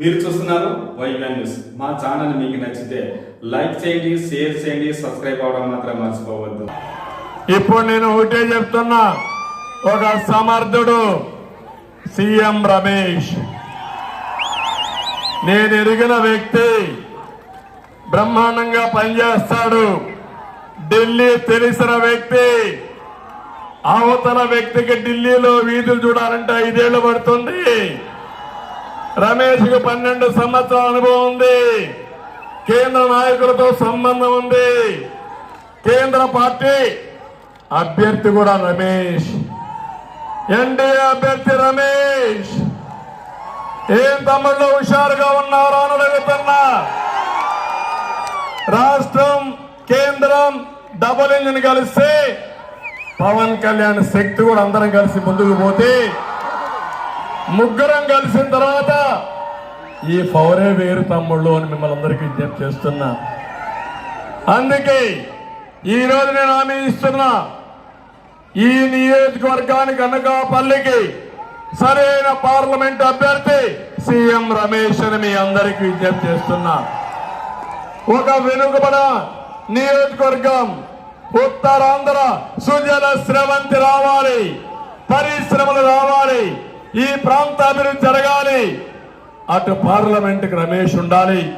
మీరు చూస్తున్నారు వైవ్యాన్ న్యూస్ మా ఛానల్ మీకు నచ్చితే లైక్ చేయండి షేర్ చేయండి సబ్స్క్రైబ్ అవ్వడం మాత్రం మర్చిపోవద్దు. ఇప్పుడు నేను ఒకటే చెప్తున్నా. ఒక సమర్థుడు సీఎం రమేష్. నేను ఎరిగిన వ్యక్తి బ్రహ్మాండంగా పనిచేస్తాడు. ఢిల్లీ తెలిసిన వ్యక్తి అవతల వ్యక్తికి ఢిల్లీలో వీధులు చూడాలంటే ఐదేళ్ళు పడుతుంది. రమేష్కు పన్నెండు సంవత్సరాల అనుభవం ఉంది. కేంద్ర నాయకులతో సంబంధం ఉంది. కేంద్ర పార్టీ అభ్యర్థి కూడా రమేష్. ఎన్డీఏ అభ్యర్థి రమేష్. ఏం తమ్ముళ్ళు హుషారుగా ఉన్నారో అని అడుగుతున్నా. రాష్ట్రం కేంద్రం డబుల్ ఇంజిన్ కలిస్తే పవన్ కళ్యాణ్ శక్తి కూడా అందరం కలిసి ముందుకు పోతే ముగ్గురం కలిసిన తర్వాత ఈ పౌరే వేరు తమ్ముళ్ళు అని మిమ్మల్ని అందరికీ విజ్ఞప్తి చేస్తున్నా. అందుకే ఈ రోజు నేను హామీ ఇస్తున్నా ఈ నియోజకవర్గానికి అనకాపల్లికి సరైన పార్లమెంట్ అభ్యర్థి సీఎం రమేష్ అని మీ అందరికీ విజ్ఞప్తి చేస్తున్నా. ఒక వెనుకబడ నియోజకవర్గం ఉత్తరాంధ్ర సుజల స్రవంతి రావాలి పరిశ్రమలు రావాలి ఈ ప్రాంత అభివృద్ధి జరగాలి. అటు పార్లమెంట్కి రమేష్ ఉండాలి.